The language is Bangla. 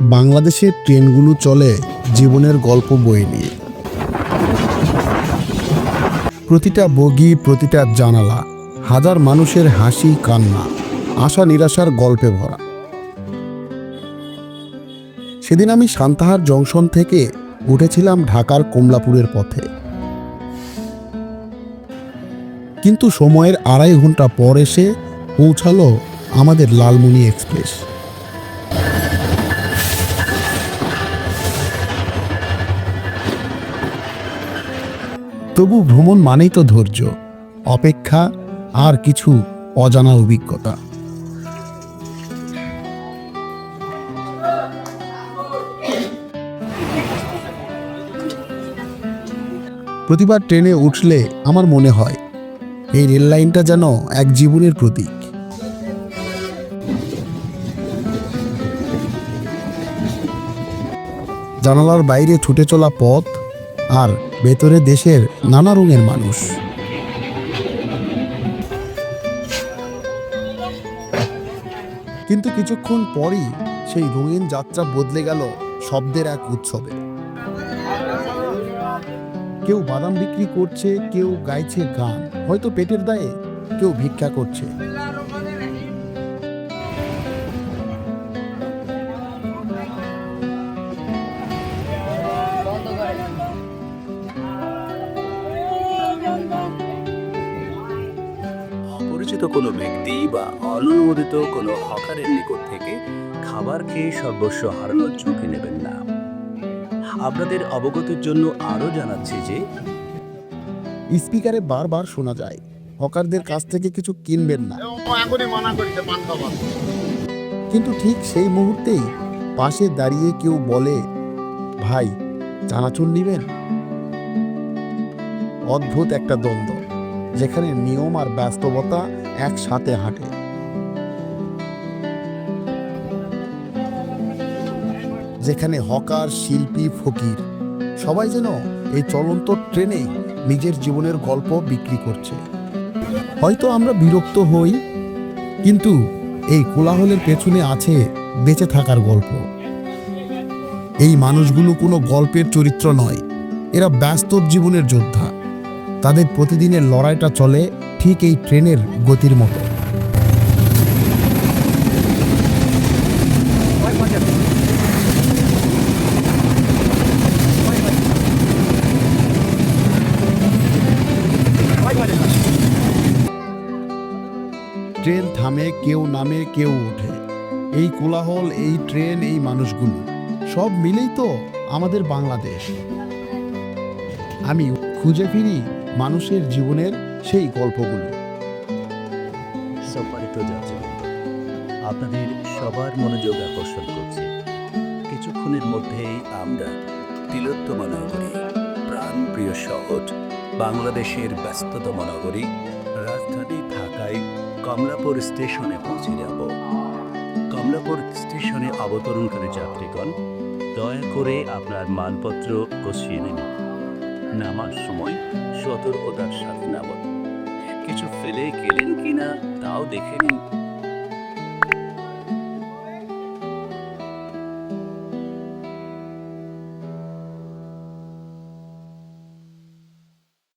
বাংলাদেশের ট্রেনগুলো চলে জীবনের গল্প বয়ে নিয়ে। প্রতিটা বগি, প্রতিটা জানালা, হাজার মানুষের হাসি, কান্না, আশা, নিরাশার গল্পে ভরা। সেদিন আমি সান্তাহার জংশন থেকে উঠেছিলাম ঢাকার কমলাপুরের পথে। কিন্তু সময়ের আড়াই ঘণ্টা পর এসে পৌঁছালো আমাদের লালমনি এক্সপ্রেস। তবু ভ্রমণ মানেই তো ধৈর্য, অপেক্ষা আর কিছু অজানা অভিজ্ঞতা। প্রতিবার ট্রেনে উঠলে আমার মনে হয়, এই রেল লাইনটা যেন এক জীবনের প্রতীক। জানালার বাইরে ছুটে চলা পথ আর ভেতরে দেশের নানা রঙের মানুষ। কিন্তু কিছুক্ষণ পরই সেই রঙিন যাত্রা বদলে গেল শব্দের এক উৎসবে। কেউ বাদাম বিক্রি করছে, কেউ গাইছে গান। হয়তো পেটের দায়ে, কেউ ভিক্ষা করছে। অপরিচিত কোনো ব্যক্তি বা অনুমোদিত কোনো হকারের নিকট থেকে খাবার খেয়ে সর্বস্ব হারানোর ঝুঁকি নেবেন না। আপনাদের অবগতির জন্য আরও জানাচ্ছি যে স্পিকারে বারবার শোনা যায়, হকারদের কাছ থেকে কিছু কিনবেন না। কিন্তু ঠিক সেই মুহূর্তেই পাশে দাঁড়িয়ে কেউ বলে, ভাই, চানাচুর নিবেন? অদ্ভুত একটা দ্বন্দ্ব। যেখানে নিয়ম আর বাস্তবতা একসাথে হাঁটে। যেখানে হকার, শিল্পী, ফকির, সবাই যেন এই চলন্ত ট্রেনেই নিজের জীবনের গল্প বিক্রি করছে। হয়তো আমরা বিরক্ত হই, কিন্তু এই কোলাহলের পেছনে আছে বেঁচে থাকার গল্প। এই মানুষগুলো কোনো গল্পের চরিত্র নয়, এরা ব্যস্ত জীবনের যোদ্ধা। তাদের প্রতিদিনের লড়াইটা চলে ঠিক এই ট্রেনের গতির মতো। ট্রেন থামে, কেউ নামে, কেউ ওঠে এই কোলাহল, এই ট্রেন, এই মানুষগুলো, সব মিলেই তো আমাদের বাংলাদেশ। আমি খুঁজে ফিরি মানুষের জীবনের সেই গল্পগুলো। আপনাদের সবার মনোযোগ আকর্ষণ করছে। কিছুক্ষণের মধ্যেই আমরা তিলোত্তম নগরী, প্রাণপ্রিয় শহর, বাংলাদেশের ব্যস্ততম নগরী, রাজধানী ঢাকায় কমলাপুর স্টেশনে পৌঁছে যাব। কমলাপুর স্টেশনে অবতরণকারী যাত্রীগণ, দয়া করে আপনার মালপত্র গুছিয়ে নিন। নামার সময় সতর্কতার সাথে নামত কিছু ফেলে গেলেন কিনা তাও দেখে নিন।